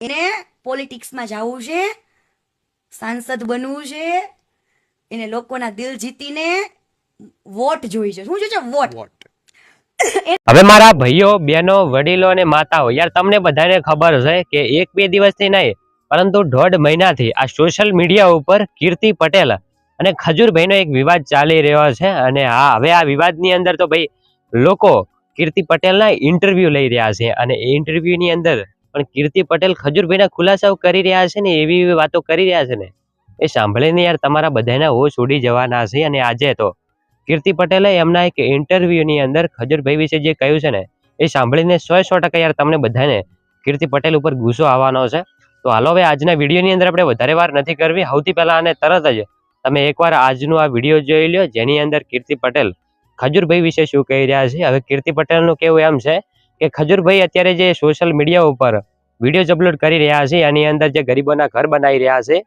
એને પોલિટિક્સમાં જવું છે સાંસદ બનવું છે એને લોકોના દિલ જીતીને વોટ જોઈ છે. શું છે? વોટ. હવે મારા ભાઈઓ બહેનો વડીલો અને માતાઓ યાર તમને બધાને ખબર છે કે એક બે દિવસથી નહીં પરંતુ દોઢ મહિનાથી આ સોશિયલ મીડિયા ઉપર કીર્તિ પટેલ અને ખજૂરભાઈનો એક વિવાદ ચાલી રહ્યો છે અને હા હવે આ વિવાદની અંદર તો ભાઈ લોકો કીર્તિ પટેલના ઇન્ટરવ્યૂ લઈ રહ્યા છે અને એ ઇન્ટરવ્યૂની અંદર પણ કીર્તિ પટેલ ખજૂરભાઈના ખુલાસાઓ કરી રહ્યા છે ને, એવી એવી વાતો કરી રહ્યા છે ને. એ સાંભળીને યાર તમારા બધાના હોશ ઉડી જવાના છે અને આજે તો કીર્તિ પટેલે એમના એક ઇન્ટરવ્યુની અંદર ખજૂરભાઈ વિશે જે કહ્યું છે ને, એ સાંભળીને સો સો ટકા યાર તમને બધાને કીર્તિ પટેલ ઉપર ગુસ્સો આવવાનો છે. તો હાલો હવે આજના વિડીયોની અંદર આપણે વધારે વાર નથી કરવી. સૌથી પહેલા અને તરત જ તમે એકવાર આજનો આ વીડિયો જોઈ લ્યો, જેની અંદર કીર્તિ પટેલ ખજૂરભાઈ વિશે શું કહી રહ્યા છે. હવે કીર્તિ પટેલનું કેવું એમ છે કે ખજૂરભાઈ અત્યારે જે સોશિયલ મીડિયા ઉપર વિડીયોઝ અપલોડ કરી રહ્યા છે એની અંદર જે ગરીબોના ઘર બનાવી રહ્યા છે,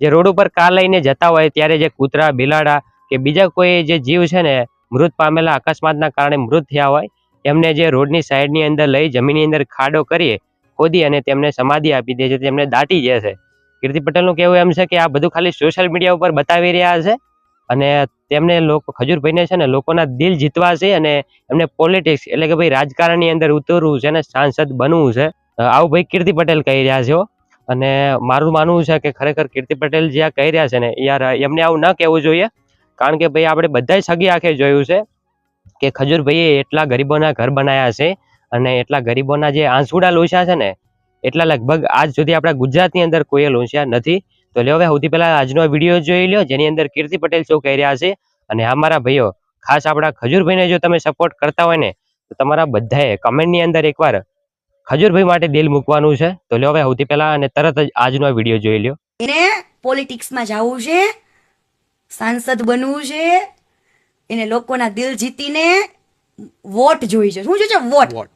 જે રોડ ઉપર કાર લઈને જતા હોય ત્યારે જે કૂતરા, બિલાડા કે બીજા કોઈ જે જીવ છે ને, મૃત પામેલા અકસ્માતના કારણે મૃત થયા હોય એમને જે રોડની સાઈડની અંદર લઈ જમીનની અંદર ખાડો કરી ખોદી અને તેમને સમાધિ આપી દે છે, તેમને દાટી છે. કીર્તિ પટેલનું કહેવું એમ છે કે આ બધું ખાલી સોશિયલ મીડિયા ઉપર બતાવી રહ્યા છે અને તેમને લોકો, ખજૂરભાઈને છે ને લોકોના દિલ જીતવા છે અને એમને પોલિટિક્સ એટલે કે ભાઈ રાજકારણની અંદર ઉતરવું છે અને સાંસદ બનવું છે. આવું ભાઈ કીર્તિ પટેલ કહી રહ્યા છે અને મારું માનવું છે કે ખરેખર કીર્તિ પટેલ જે કહી રહ્યા છે ને યાર એમને આવું ન કહેવું જોઈએ. કારણ કે ભાઈ આપણે બધાય સગી આંખે જોયું છે કે ખજૂરભાઈએ એટલા ગરીબોના ઘર બનાવ્યા છે અને એટલા ગરીબોના જે આંસુડા લોચ્યા છે ને, એટલા લગભગ આજ સુધી આપણા ગુજરાતની અંદર કોઈએ લોચ્યા નથી. તો લ્યો હવે સૌથી પહેલા આજનો વીડિયો જોઈ લ્યો જેની અંદર કીર્તિ પટેલ શું કહી રહ્યા છે. અને આ મારા ભાઈઓ ખાસ આપણા ખજૂરભાઈને જો તમે સપોર્ટ કરતા હોય ને તો તમારા બધાએ કમેન્ટની અંદર એકવાર ખજૂરભાઈ માટે દિલ મૂકવાનું છે. તો લ્યો હવે સૌથી પહેલા અને તરત જ આજનો વીડિયો જોઈ લ્યો. એને પોલિટિક્સમાં જવું છે સાંસદ બનવું છે એને લોકોના દિલ જીતીને વોટ જોઈ છે. શું છે વોટ.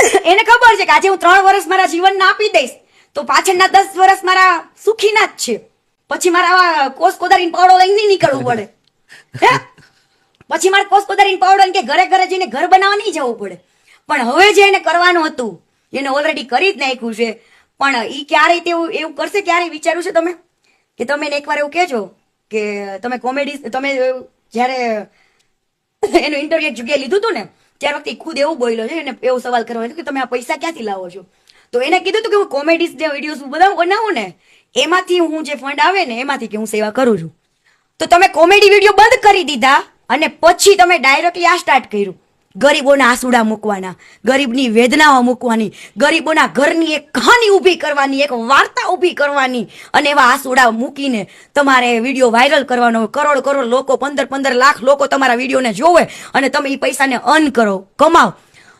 એને ખબર છે કે આજે હું ત્રણ વર્ષ મારા જીવનને આપી દઈશ. તો પાછળના દસ વર્ષ મારા સુખીના જ છે. પછી મારા આવા કોસ કોદારીને પાવડો લઈને નહીં નીકળવું પડે. હે? પછી મારે કોસ કોદારીને પાવડો કે ઘરે ઘરે જઈને ઘર બનાવવા નહીં જવું પડે. પણ હવે જે એને કરવાનું હતું, એને ઓલરેડી કરી જ નાખ્યું છે. પણ એ ક્યારેય તેવું એવું કરશે ક્યારેય વિચાર્યું છે તમે? કે તમે એને એકવાર એવું કહેજો કે તમે કોમેડી, તમે જ્યારે એનું ઇન્ટરવ્યુ જગ્યાએ લીધું હતું ને, ત્યાર વખતે ખુદ એવું બોલ્યો છે, એને એવો સવાલ કરવાનો કે તમે આ પૈસા ક્યાંથી લાવો છો? તો એને કીધું હતું કે હું કોમેડીઝ જે વિડીયોઝ બધા બનાવું ને, એમાંથી હું જે ફંડ આવે ને, એમાંથી કે હું સેવા કરું છું. તો તમે કોમેડી વીડિયો બંધ કરી દીધા અને પછી તમે ડાયરેક્ટલી આ સ્ટાર્ટ કર્યું. ગરીબોના આંસુડા મૂકવાના, ગરીબની વેદનાઓ મૂકવાની, ગરીબોના ઘરની એક કહાની ઊભી કરવાની, એક વાર્તા ઊભી કરવાની અને એવા આંસુડા મૂકીને તમારે વીડિયો વાયરલ કરવાનો કરોડ કરોડ લોકો, પંદર પંદર લાખ લોકો તમારા વિડીયોને જોવે અને તમે એ પૈસાને અર્ન કરો, કમાઓ.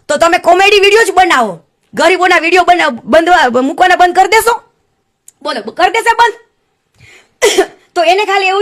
તો તમે કોમેડી વીડિયો જ બનાવો. ગરીબોના વીડિયો બંધ મૂકવાના બંધ કરી દેશો? બોલો કરી દેશે બંધ? તો એને ખાલી એવું